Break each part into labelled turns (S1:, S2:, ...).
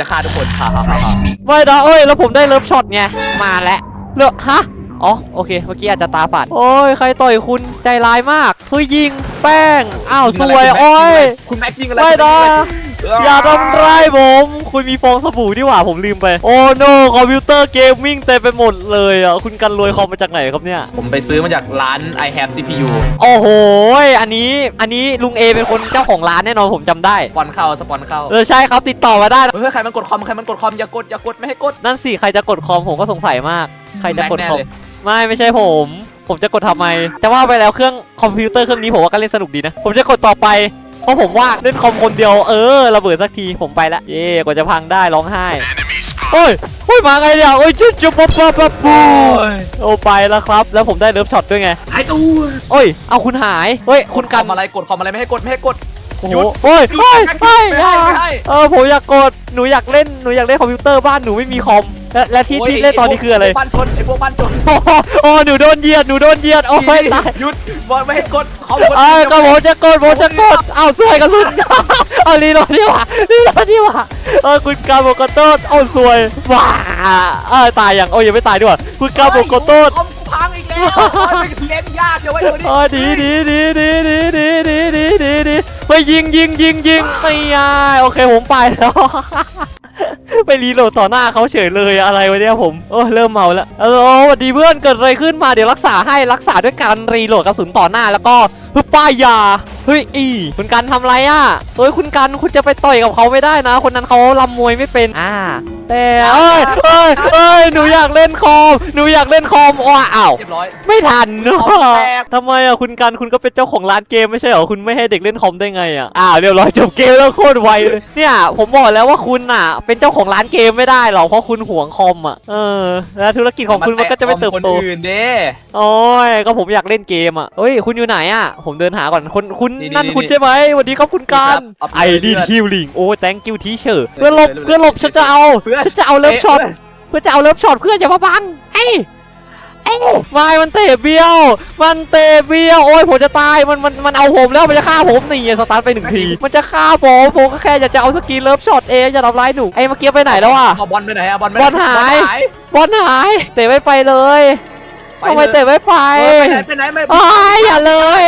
S1: จะฆ่าทุกคนฮ่าฮ่าฮ่าฮ่า
S2: ไม่นะเอ้ยแล้วผมได้เลิฟช็อตไงมาแล้วเลือกฮะอ๋อโอเคเมื่อกี้อาจจะตาฝาดโอ้ยใครต่อยคุณใจร้ายมากเฮ้ยยิงแป้งอ้าวสวยโอ้ย
S1: คุณแม็กซ์ยิงอะไร
S2: ไม่นะ
S1: เอ
S2: ย่าทำร้ายผม คุณมีฟองสบู่ดีกว่าผมลืมไป โอ้โนคอมพิวเตอร์เกมมิ่งเต็มไปหมดเลยอะ คุณกันรวยคอมมาจากไหนครับเนี่ย
S1: ผมไปซื้อมาจากร้าน I have CPU
S2: โอ้โห อันนี้อันนี้ลุงเอเป็นคนเจ้าของร้านแน่นอนผมจำได้
S1: สปอนเข้าสปอนเข้า
S2: เออใช่ครับติดต่อมาได้นะ
S1: เฮ้ยใครมันกดคอมใครมันกดคอมอย่ากดอย่ากดไม่ให้กด
S2: นั่นสิใครจะกดคอมผมก็สงสัยมาก ใครจะกด
S1: แน่
S2: คอม
S1: เลย
S2: ไม่ไม่ใช่ผม ผมจะกดทำไมจะว่าไปแล้วเครื่องคอมพิวเตอร์เครื่องนี้ผมว่าก็เล่นสนุกดีนะ ผมจะกดต่อไปเพ ราะผมว่าเล่นคอมคนเดียวเออระเบิดสักทีผมไปละเย่กว่าจะพังได้ร้องไห้โอ้ยโอ้ยมาไงเนี่ยโอ้ยชุบชุบปั๊บปั๊บปั๊บปุ๊บโอ้ไปแล้วครับ แล้วผมได้เลิฟช็อตด้วยไง
S1: หายตัว
S2: โอ้ยเอาคุณหายเฮ้ยคุณกัน
S1: ทำอะไรกดคอมอะไรไม่ให้กดไม่ให้กด
S2: โอ้
S1: ห
S2: โห
S1: ยุด
S2: โอ้ย
S1: หยุด
S2: โอ้ย
S1: กัน
S2: โอ้ย
S1: ไม่ให้ไม่ให้
S2: เออผมอยากกดหนูอยากเล่นหนูอยากเล่นคอมพิวเตอร์บ้านหนูไม่มีคอม และและที่
S1: โย
S2: ที่เล่นตอนนี้คืออะไร
S1: พวกบ้านชนไอ้พวกบ้านชน
S2: โอ้โหโอ้หนูโดนเหยียด หนูโดนเหยียด โอ้ยตาย
S1: หยุดบอกไม่ให้กดคอม
S2: เอ้ยก็ผมจะกดผมจะกดเอาสวยกระสุนเอาลีโหลดดีกว่าลีโหลดดีกว่าเออคุณกาโบกโต้เอาสวยว้าเออตายยังโอ้ยยังไม่ตายด้วยคุณกาโบกโต้
S1: คอมกูพังอีกแล้วโอ้ยเล่นยากเดี๋ยวไว้ตัวนี้
S2: เออดีดีดีดีดีดีดีดีดีดีไปยิงยิงยิงยิงไม่ยายโอเคผมไปแล้ว ไปรีโหลดต่อหน้าเขาเฉยเลยอะไรวะเนี่ยผมโอ้เริ่มเมาแล้วเออสวัสดีเพื่อนเกิดอะไรขึ้นมาเดี๋ยวรักษาให้รักษาด้วยการรีโหลดกระสุนต่อหน้าแล้วก็ฮึบป้ายยาเฮ้ยอีคุณกันทำไรอะเฮ้ยคุณกันคุณจะไปต่อยกับเขาไม่ได้นะ คนนั้นเขาลำมวยไม่เป็นอ่าแต่เอ้ยเอ้ยเอ้ยหนูอยากเล่นคอมหนูอยากเล่นคอมว้าอ้าว
S1: เรียบร้อย
S2: ไม่ทัน
S1: คอมแตก
S2: ทำไมอะคุณกันคุณก็เป็นเจ้าของร้านเกมไม่ใช่เหรอคุณไม่ให้เด็กเล่นคอมได้ไงอะอ้าวเรียบร้อยจบเกมแล้วโคตรไวเลยเนี่ย ผมบอกแล้วว่าคุณอะ เป็นเจ้าของร้านเกมไม่ได้หรอกเพราะคุณห่วงคอมอะเออแล้วธุรกิจของคุณมันก็จะไม่เติบโต
S1: คนอื่นเด้
S2: โอ้ยก็ผมอยากเล่นเกมอะเฮ้ย คุณอยู่ไหนอะผมเดินหาก่อนคนคุณ
S1: นี่
S2: นั่น
S1: นี่
S2: คุณ
S1: นี่
S2: ใช่ไหมสวัสดีครับคุณกัน
S1: ครับ
S2: ไอ
S1: เอาไป
S2: ดี
S1: เรื่อย
S2: ฮิลลิงโอ้ thank you teacher
S1: เรื่
S2: เพื่อ
S1: อน
S2: หลบ
S1: เรื่อย
S2: เพื่อนหลบฉันจะเอา
S1: เพื่อน
S2: ฉันจะเอาเลิฟช็อต
S1: เะ
S2: เพื่อจะเอาเลิฟช็อตเพื่อนอย่ามาบังเอ้ยเอ้ยไม่มันเตะเบี้ยว มันเตะเบี้ยว โอ้ยผมจะตาย มันมันมันเอาผมแล้ว มันจะฆ่าผมนี่สตาร์ทไปหนึ่งที มันจะฆ่าผมผมก็แค่อยากจะเอาสกินเลิฟช็อตเองอย่าทำร้ายหนูไอ้เมื่อกี้ไปไหนแล้วอะ
S1: เอาบอลไปไหนอะบอลไป
S2: บอลหาย บอลหาย เตะไม่ไปเลยทำไมเตะไม่ไป
S1: เออไปไหนไปไหนไม่
S2: อ้ายอย่าเลยอ้ายไม่เข้าบอล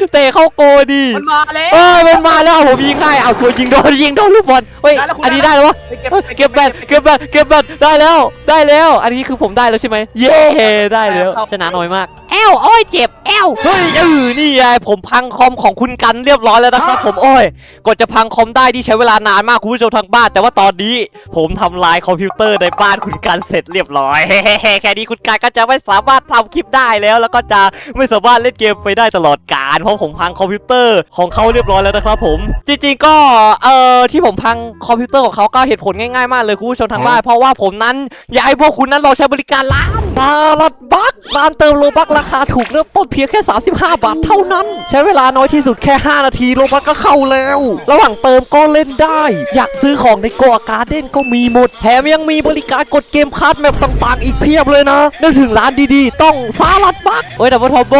S2: เตะเข้าโกดี
S1: มันมาแล้ว
S2: เอ้ยมันมาแล้วผมยิงให้เอาสวยยิงโดนยิงโดนลูกบอลเฮ้ย
S1: ได้แล้วคุณ
S2: อันนี้
S1: ได้
S2: ได้แล้ววะ
S1: ไปเก็บ
S2: เอ้ยเก็บแบตเก็บแบตเก็บแบตได้แล้วได้แล้ว อันนี้คือผมได้แล้วใช่ไหมเย้ได้แล้วชนะน้อยมากแอลโอ้ยเจ็บแอลเฮ้ยเออนี่ไงผมพังคอมของคุณกันเรียบร้อยแล้วนะครับ ผมโอ้ยกดจะพังคอมได้ที่ใช้เวลานานมากคุณผู้ชมทางบ้าน แต่ว่าตอนนี้ ผมทำลายคอมพิวเตอร์ในบ้านคุณกันเสร็จเรียบร้อย แค่นี้คุณกันก็จะไม่สามารถทำคลิปได้แล้ว แล้วก็จะไม่สามารถเล่นเกมไปได้ตลอดกาลเพราะผมพังคอมพิวเตอร์ของเขาเรียบร้อยแล้วนะครับผม จริงๆก็เอ่อที่ผมพังคอมพิวเตอร์ของเขาก็เหตุผลง่ายๆมากเลยคุณผู้ชมทางบ้านเพราะว่าผมนั้นอยากให้พวกคุณนั้นรอใช้บริการร้านบาลัดบักร้านเติมโลบักราคาถูกเริ่มต้นเพียงแค่ 35 บาทเท่านั้น ใช้เวลาน้อยที่สุดแค่ 5 นาทีโลบักก็เข้าแล้ว ระหว่างเติมก็เล่นได้ อยากซื้อของในโกอาการ์เด้นก็มีหมดแถมยังมีบริการกดเกมคาร์ดแมปต่างๆอีกเพียบเลยนะนึกถึงร้านดีๆ ต้องสาลัดบักเฮ้ยดับเบิลทอโบ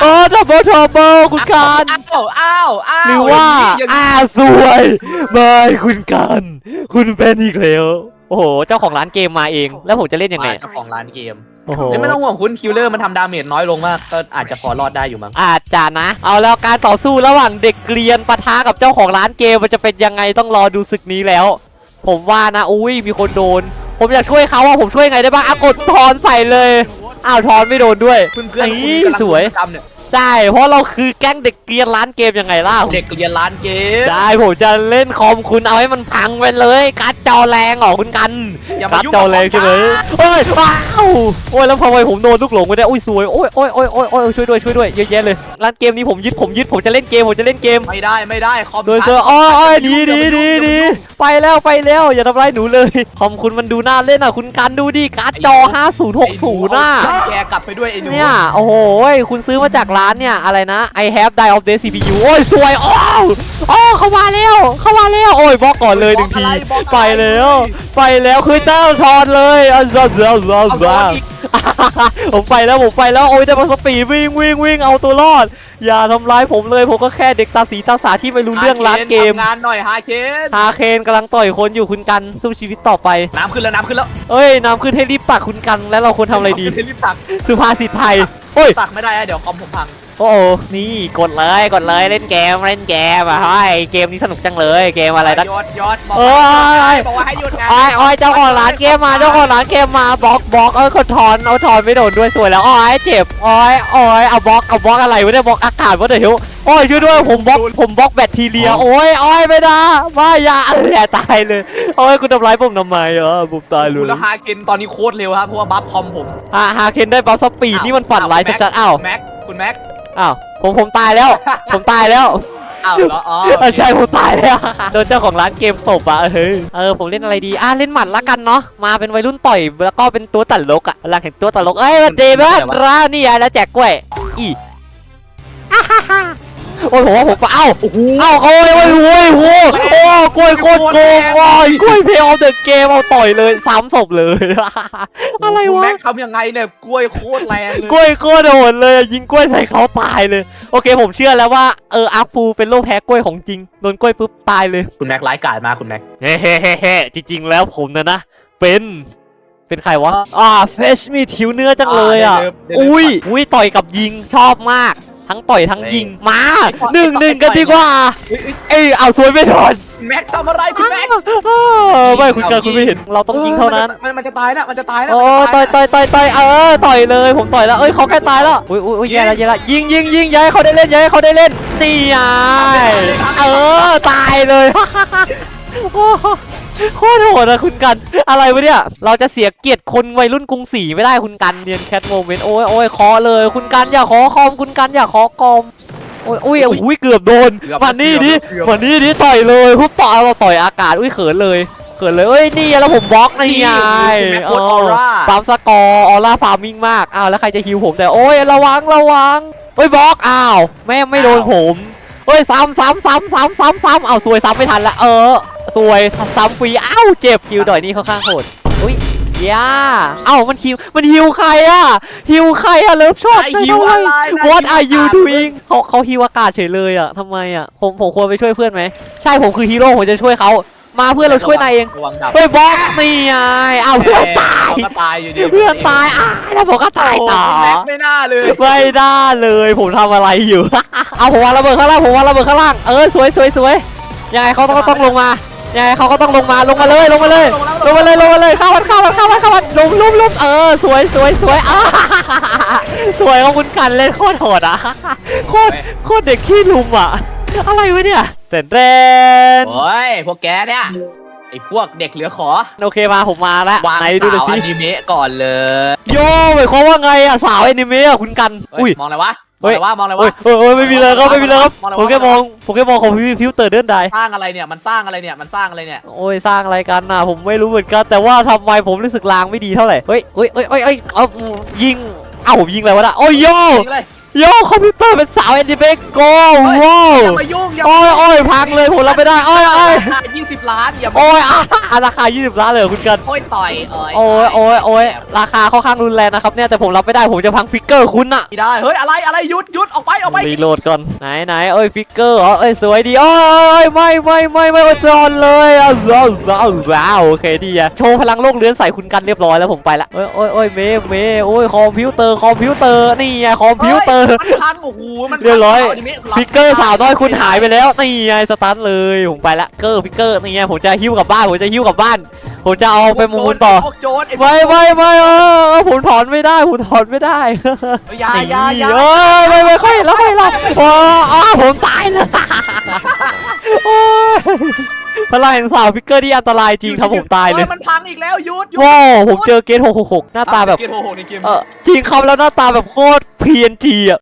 S2: เออดับเบิลทอโบคุณการ
S1: อ้าวอ้าวอ้าว
S2: หรือว่า
S1: อย่างนี้
S2: อ้าวสวยไม่คุณกันคุณเป็นอีกแล้วโอ้โหเจ้าของร้านเกมมาเอง แล้วผมจะเล่นยังไง
S1: เจ้าของร้านเกม
S2: โอ้โห
S1: เอ้ยไม่ต้องห่วงคุณคิวเลอร์มันทำดาเมจน้อยลงมากก็อาจจะพอรอดได้อยู่มั้ง
S2: อาจจะนะ เอาแล้วการต่อสู้ระหว่างเด็กเกรียนปะทะกับเจ้าของร้านเกมมันจะเป็นยังไงต้องรอดูศึกนี้แล้ว ผมว่านะอุ้ยมีคนโดน ผมอยากช่วยเขาอะผมช่วยไงได้บ้างอะกดทอนใส่เลยอ้าวทอนไม่โดนด้วย
S1: เพื่อนเพื่อนๆคุณ
S2: นี่
S1: กำลัง
S2: สวย
S1: ทำเนี่ย
S2: ใช่เพราะเราคือแก๊งเด็กเกรียนร้านเกมยังไงล่ะ
S1: เด็กเรียนร้านเกม
S2: ใช่ผมจะเล่นคอมคุณเอาให้มันพังไปเลยการ์ดจอแรงเหรอคุณกัน
S1: อย่า
S2: ค
S1: มา
S2: รับ
S1: ยุ่ง
S2: จอ
S1: กับ
S2: แรงใช่ไหม
S1: ของ
S2: โอ้ยว้าวโอ้ยแล้วทำไมผมโดนลูกหลงไปเนี่ยอุ้ยสวยโอ้ยโอ้ยโอ้ยโอ้ยโอ้ยช่วยด้วยช่วยด้วยเยอะแยะเลยร้านเกมนี้ผมยึดผมยึดผมจะเล่นเกมผมจะเล่นเกม
S1: ไม่ได้ไม่ได้คอม
S2: โดยเจออ๋ออ๋อดีดีดีดีไปแล้วไปแล้วอย่าทำร้ายหนูเลยคอมคุณมันดูน่าเล่นอะคุณกันดูดิการ์ดจอ5060น่ะ
S1: เอาแกกลับไปด้วยไอ้หนู
S2: เนี่ยโอ้โหคุณซื้อมาจากร้านเนี่ย อะไรนะ I have die of day CPU โอ้ย สวย โอ้าวโอ้เข้ามาแล้ว เข้ามาแล้ว โอ้ยบล็อกก่อนเลยหนึ่งที
S1: บล็อกอะไร
S2: ไปแล้ว ไปแล้วคือเจ้าชอนเลยอะจ้าจ้าจ้า
S1: เอาโด
S2: จ้าน
S1: อีก
S2: ผมไปแล้ว ผมไปแล้ว โอ้ยได้มาสปีดวิ่งวิ่งวิ่งเอาตัวรอด อย่าทำร้ายผมเลย ผมก็แค่เด็กตาสีตาสาที่ไม่รู้เรื่องร้านเกม
S1: ทำงานหน่อยฮาเคน
S2: ฮาเคนกำลังต่อยคนอยู่คุณกันสู้ชีวิตต่อไป
S1: น้ำขึ้นแล้วน้ำขึ้นแล้ว
S2: เอ้ยน้ำขึ้นให้รีบตักคุณกันแล้วเราควรทำอะไรดี
S1: น้ำขึ้นรีบตัก
S2: สุภาษิตไทย โอ้ย
S1: ตักไม่ได้อะเดี๋ยวคอมผมพัง
S2: โอ้โหนี่กดเลยกดเลยเล่นเกมเล่นเกมอะเฮ้ยเกมนี้สนุกจังเลยเกมอะไรนะ
S1: ยอดยอดบอก
S2: เอ้ย
S1: บอกว่าให้หยุดไง
S2: โอ้ยโอ้ยเจ้าของร้านเกมมาเจ้าของร้านเกมมาบล็อกบล็อกเอ้ยคนถอนเอาถอนไม่โดนด้วยสวยแล้วโอ้ยเจ็บโอ้ยโอ้ยเอาบล็อกเอาบล็อกอะไรวะเนี่ยบล็อกอากาศวะเดี๋ยว โอ้ยช่วยด้วยผมบล็อกผมบล็อกแบคทีเรียโอ้ยโอ้ยไม่ได้ไม่อยาอย่าตายเลยโอ้ยคุณทำร้ายผมทำไมเออผมตายเล
S1: ดู
S2: ย
S1: แล้วฮาเคนตอนนี้โคตรเร็วครับเพราะว่าบัฟคอมผม
S2: อ่าฮาเคนได้บัฟสปีดนี่มันฝันร้ายชัดๆอ้าว
S1: แม็กคุณแม็ก
S2: อ้าวผมผมตายแล้ว ผมตายแล้ว
S1: อ้าวเหรออ๋อ
S2: เออใช่ผมตายแล้วโดนเจ้าของร้านเกมตบอะเออเออผมเล่นอะไรดีอะเล่นหมัดละกันเนาะมาเป็นวัยรุ่นต่อยแล้วก็เป็นตัวตลกอะหลังเห็นตัวตลกเอ้ยมันดีมากร้านนี่ไงแล้วแจกกล้วยอีอ่าฮ่าฮ่า โอ้ยผมว่าผมเอ้าเอ้าโอ้ยโอ้ยโอ้ยโอ้ยโอ้ยกล้วยโคตรโกงโอ้ยกล้วยเพลย์ออฟเดอะเกมเอาต่อยเลยซ้ำศพเลยอะไร
S1: คุณ
S2: วะ
S1: แม็กทำยังไงเนี่ยกล้วยโคตรแรงเลย
S2: กล้วยโคตรโหดเลยยิงกล้วยใส่เขาตายเลย โอเคผมเชื่อแล้วว่าเอออาร์ฟูเป็นโรคแพ้กล้วยของจริงโดนกล้วยปุ๊บตายเลย
S1: คุณแม็กร้ายกาจมากคุณแม็ก
S2: เฮ้เฮ้เฮ้เฮ้จริงๆแล้วผมนะนะเป็นเป็นใครวะ อ่าเฟชมีทิวเนื้อจังเลยอะ อุ้ย อุ้ย ต่อยกับยิงชอบมาก ทั้งต่อยทั้งยิงมาหนึ่งหนึ่งกันดีกว่าเอ้ยเอาสวยไม่โดน
S1: แม็กทำอะไรคุณแม็ก
S2: เออไม่คุณกันคุณไม่เห็นเราต้องยิงเท่านั้น
S1: มันมันจะตายนะมันจะตายนะ
S2: โอ้ต่อยต่อยต่อยต่อยเออต่อยเลยผมต่อยแล้วเอ้ยเขาแค่ตายแล้วอุ้ยอุ้ยอุ้ยแย่แล้วแย่แล้วยิงยิงยิงอย้ายเขาได้เล่นอย้ายเขาได้เล่นนี่ไงเออตายเลย โอ้โหโคตรโหดอะคุณกัน อะไรวะเนี่ย เราจะเสียเกียรติคนวัยรุ่นกรุงศรีไม่ได้คุณกันเรียนแคทโมเมนต์โอ้ยโอ้ยขอเลย คุณกันอย่าขอคอมคุณกันอย่าขอคอมโอ้ยอุ้ยอุ้ยเกือบโดนมานี่ดิมานี่ดิต่อยเลยพวกต่อยเราต่อยอากาศอุ้ยเขินเลยเขินเลยเอ้ยนี่แล้วผมบล็อกนี่ไง
S1: คุณแม็กโคตรออร่า
S2: ฟาร์มสกอร์ออร่าฟาร์มมิ่งมากอ้าวแล้วใครจะฮิวผมแต่โอ้ยระวังระวังเฮ้ยบล็อกอ้าวแม่งไม่โดนผมเฮ้ยซ้ำซ้ำซ้ำซ้ำซ้ำซ้ำเอาซวยซ้ำไม่ทันละเออ ซวยซ้ำฟรีอ้าวเจ็บฮิวดอยนี่ค่อนข้างโหดอุ้ยย่าเอ้ามันฮิวมันฮิวใครอะฮิวใครอะเลิฟชอบ
S1: ไอ
S2: ได้
S1: ฮิว
S2: ด้วย
S1: อะไรนะ
S2: What are you
S1: ฮิวอากาศ
S2: doing เขาเขาฮิวอากาศเฉยเลยอะทำไมอะผมผมควรไปช่วยเพื่อนไหมใช่ผมคือฮีโร่ผมจะช่วยเขามาเพื่อนเราช่วยนายเอง
S1: ระวังดับ
S2: เฮ้ยบล็อกนี่ไงอ้าวเพื่อนตาย
S1: เก็ตายอยู่ดี
S2: เพื่อนตายอะแล้วผมก็ตายต่อ
S1: โโหคุณแม็กไม่น่าเลย
S2: ไม่ได้เลยผมทำอะไรอยู่เอาผมวางระเบิดข้างล่างผมวางระเบิดข้างล่างเออสวยสวยสวยยังไงเขาต้องต้องลงมา ยังไงเขาก็ต้องลงมาลงมาเลยลงมาเลย ลงมาเลยลงมาเลยเข้ามันเข้ามันเข้ามันเข้ามันลงลุมลุมเออสวยสวยสวยอ่าสวยของคุณกันเล่นโคตรโหดอะโคตรโคตรเด็กขี้ลุมอะอะไรวะเนี่ยเต้นเต้น
S1: โอ้ยพวกแกเนี่ยไอพวกเด็กเหลือขอ
S2: โอเคมาผมมาแล้ว
S1: วาง
S2: ไหนดูหน่อย
S1: สาว
S2: สิ
S1: อนิเมะก่อนเลย
S2: โย่หมายความว่าไงอะสาวแอนิเมะอะคุณกัน
S1: เฮ้
S2: อุ้
S1: ย
S2: ย
S1: มองอะไรวะ ม
S2: เฮ้
S1: อง
S2: ย
S1: อะไรวะมองอะไร
S2: โอ้
S1: วะ
S2: ยโอ้ยโอ้ยไม่มีเลยครับไม่มีเลยครับ
S1: มองอะไรวะ
S2: ผมแค่มองผมแค่มองของพี่ฟิวเตอร์เดินได้
S1: สร้างอะไรเนี่ยมันสร้างอะไรเนี่ยมันสร้างอะไรเนี่ย
S2: โอ้ยสร้างอะไรกันน่ะผมไม่รู้เหมือนกันแต่ว่าทำไมผมรู้สึกลางไม่ดีเท่าไหร่เฮ้ยเฮ้ยเฮ้ยเฮ้ยเฮ้ยเอายิงเอ้าผมยิงอะไรวะน่ะโอ้ยโย่
S1: จริงเลย
S2: โย่คอมพิวเตอร์เป็นสาวแอนิเมะโกว้าว
S1: อย่ามายุ่งอย่า
S2: โอ้ยโอ้ยพังเลยผมรับไม่ได้โอ้ยโอ้ย
S1: ยี่สิบล้านอย่ามา
S2: โอ้ยอะราคา 20 ล้านเลยเหรอคุณกัน
S1: โอ้ยต่อยเอ้ย
S2: โอ้ยโอ้ยโอ้ยราคาค่อนข้างรุนแรงนะครับเนี่ยแต่ผมรับไม่ได้ผมจะพังฟิกเกอร์คุณน่ะ
S1: ไม่ได้เฮ้ยอะไรอะไรหยุดหยุดออกไปออกไป
S2: รีโหลดก่อนไหนไหนเอ้ยฟิกเกอร์เหรอเอ้ยสวยดีโอ้ยไม่ไม่ไม่ไม่อดทนเลยอ้าวว้าวว้าวว้าวโอเคดีอะโชว์พลังโลกเลื้อนใส่คุณกันเรียบร้อยแล้วผมไปละโอ้ยโอ้ยโอ้ยเมย์เมย์โอ้ยคอมพิวเตอร์คอมพิวเตอร์นี่ไงคอมพิวเตอร์
S1: ฮ้ยมันพังโอ้โหมันพัง
S2: เรียบร้อยา
S1: นิเมะา
S2: ฟิกเกอร์สาวน้อยคุณหายไปแล้วนี่ไงสตาร์ทเลยผมไปละเกอร์ฟิกเกอร์นี่ไงผมจะหิ้วกลับบ้านผมจะหิ้วกลับบ้านผมจะเอาไปมูลต่อ
S1: พวกโจรอ้พวก
S2: ไม่ไม่ไม่เออผมถอนไม่ได้ผมถอนไม่ได้
S1: เฮ้ยอยาอยาอยา
S2: เออไม่ไม่ค่อยแล้วไม่แล้วโอ้อ้าผมตายเลยโอ้ย พลังแห่งสาวฟิกเกอร์ที่อันตรายจริงครับผมตายเลย
S1: ฮ้มันพังอีกแล้วหยุดหยุด
S2: ว้าวผมเจอเกต666หน้าตาแบบ
S1: เกมโหโหในเกม
S2: เออจริงครับแล้วหน้าตาแบบโคตร PNG อะ